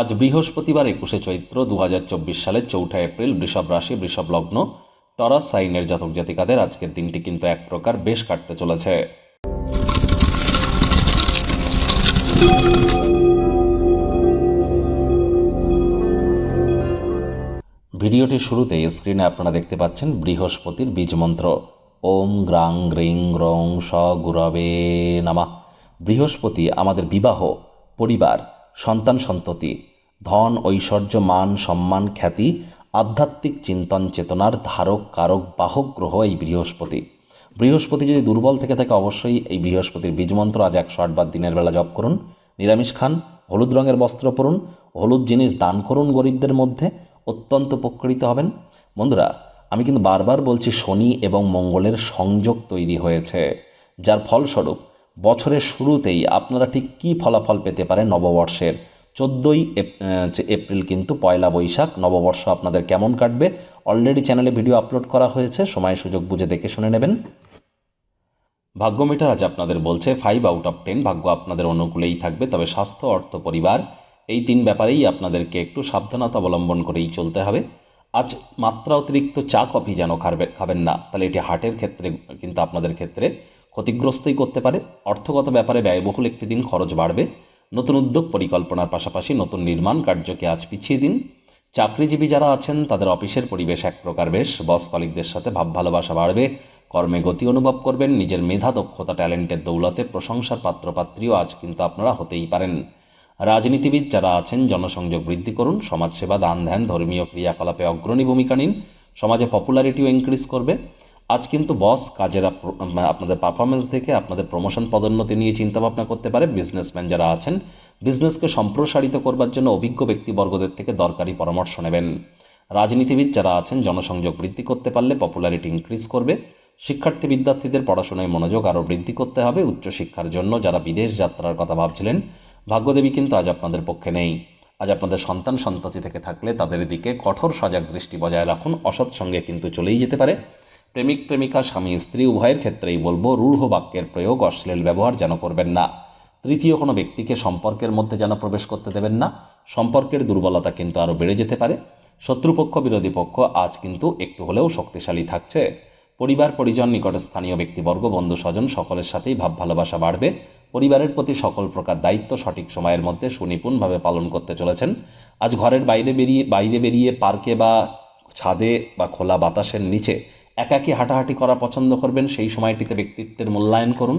আজ বৃহস্পতিবার একুশে চৈত্র দু সালের চৌঠা এপ্রিল বৃষভ রাশি, বৃষভ লগ্ন, টরাস সাইনের জাতক জাতিকাদের আজকের দিনটি কিন্তু এক প্রকার বেশ কাটতে চলেছে। ভিডিওটির শুরুতেই স্ক্রিনে আপনারা দেখতে পাচ্ছেন বৃহস্পতির বীজ মন্ত্র। ওম গ্রাং গ্রিং গ্রং স গুরবে নামা। বৃহস্পতি আমাদের বিবাহ, পরিবার সন্তান সন্ততি, ধন, ঐশ্বর্য, মান, সম্মান, খ্যাতি, আধ্যাত্মিক চিন্তন, চেতনার ধারক, কারক, বাহক, গ্রহ এই বৃহস্পতি। বৃহস্পতি যদি দুর্বল থেকে থাকে অবশ্যই এই বৃহস্পতির বীজমন্ত্র আজ একশো আটবার দিনের বেলা জপ করুন। নিরামিষ খান, হলুদ রঙের বস্ত্র পরুন, হলুদ জিনিস দান করুন গরিবদের মধ্যে, অত্যন্ত উপকৃত হবেন। বন্ধুরা, আমি কিন্তু বারবার বলছি শনি এবং মঙ্গলের সংযোগ তৈরি হয়েছে, যার ফলস্বরূপ বছরের শুরুতেই আপনারা ঠিক কী ফলাফল পেতে পারেন নববর্ষের? চোদ্দোই এপ্রিল কিন্তু পয়লা বৈশাখ, নববর্ষ আপনাদের কেমন কাটবে? অলরেডি চ্যানেলে ভিডিও আপলোড করা হয়েছে, সময় সুযোগ বুঝে দেখে শুনে নেবেন। ভাগ্য মিটার আজ আপনাদের বলছে ফাইভ আউট অফ টেন ভাগ্য আপনাদের অনুকূলেই থাকবে, তবে স্বাস্থ্য, অর্থ, পরিবার, এই তিন ব্যাপারেই আপনাদেরকে একটু সাবধানতা অবলম্বন করেই চলতে হবে। আজ মাত্রা অতিরিক্ত চা, কফি যেন খাবে খাবেন না, তাহলে এটি হার্টের ক্ষেত্রে, কিন্তু আপনাদের ক্ষেত্রে ক্ষতিগ্রস্তই করতে পারে। অর্থগত ব্যাপারে ব্যয়বহুল একটি দিন খরচ বাড়বে। নতুন উদ্যোগ পরিকল্পনার পাশাপাশি নতুন নির্মাণ কার্যকে আজ পিছিয়ে দিন। চাকরিজীবী যারা আছেন, তাদের অফিসের পরিবেশ এক প্রকার বেশ। বস কলিকদের সাথে ভাব ভালোবাসা বাড়বে। কর্মে গতি অনুভব করবেন। নিজের মেধা, দক্ষতা, ট্যালেন্টের দৌলতে প্রশংসার পাত্রপাত্রীও আজ কিন্তু আপনারা হতেই পারেন। রাজনীতিবিদ যারা আছেন, জনসংযোগ বৃদ্ধি করুন। সমাজসেবা, দান ধ্যান, ধর্মীয় ক্রিয়াকলাপে অগ্রণী ভূমিকা নিন। সমাজে পপুলারিটিও ইনক্রিজ করবে। আজ কিন্তু বস কাজের আপনাদের পারফরমেন্স দেখে আপনাদের প্রমোশন পদোন্নতি নিয়ে চিন্তাভাবনা করতে পারে বিজনেসম্যান যারা আছেন। বিজনেসকে সম্প্রসারিত করবার জন্য অভিজ্ঞ ব্যক্তিবর্গদের থেকে দরকারি পরামর্শ নেবেন। রাজনীতিবিদ যারা আছেন, জনসংযোগ বৃদ্ধি করতে পারলে পপুলারিটি ইনক্রিজ করবে। শিক্ষার্থী বিদ্যার্থীদের পড়াশোনায় মনোযোগ আরও বৃদ্ধি করতে হবে উচ্চশিক্ষার জন্য যারা বিদেশ যাত্রার কথা ভাবছিলেন। ভাগ্যদেবী কিন্তু আজ আপনাদের পক্ষে নেই। আজ আপনাদের সন্তান সন্ততি থেকে থাকলে তাদের দিকে কঠোর সজাগ দৃষ্টি বজায় রাখুন। অসৎ সঙ্গে কিন্তু চলেই যেতে পারে। প্রেমিক, প্রেমিকা, স্বামী, স্ত্রী, উভয়ের ক্ষেত্রেই বলব, রূঢ় বাক্যের প্রয়োগ অশ্লীল ব্যবহার যেন করবেন না। তৃতীয় কোনো ব্যক্তিকে সম্পর্কের মধ্যে যেন প্রবেশ করতে দেবেন না। সম্পর্কের দুর্বলতা কিন্তু আরও বেড়ে যেতে পারে। শত্রুপক্ষ, বিরোধী পক্ষ আজ কিন্তু একটু হলেও শক্তিশালী থাকছে। পরিবার, পরিজন, নিকটে স্থানীয় ব্যক্তিবর্গ বন্ধু স্বজন সকলের সাথেই ভাব ভালোবাসা বাড়বে। পরিবারের প্রতি সকল প্রকার দায়িত্ব সঠিক সময়ের মধ্যে সুনিপুণভাবে পালন করতে চলেছেন। আজ ঘরের বাইরে বেরিয়ে বাইরে বেরিয়ে পার্কে বা ছাদে বা খোলা বাতাসের নিচে একাকী হাঁটাহাঁটি করা পছন্দ করবেন সেই সময়টিতে ব্যক্তিত্বের মূল্যায়ন করুন।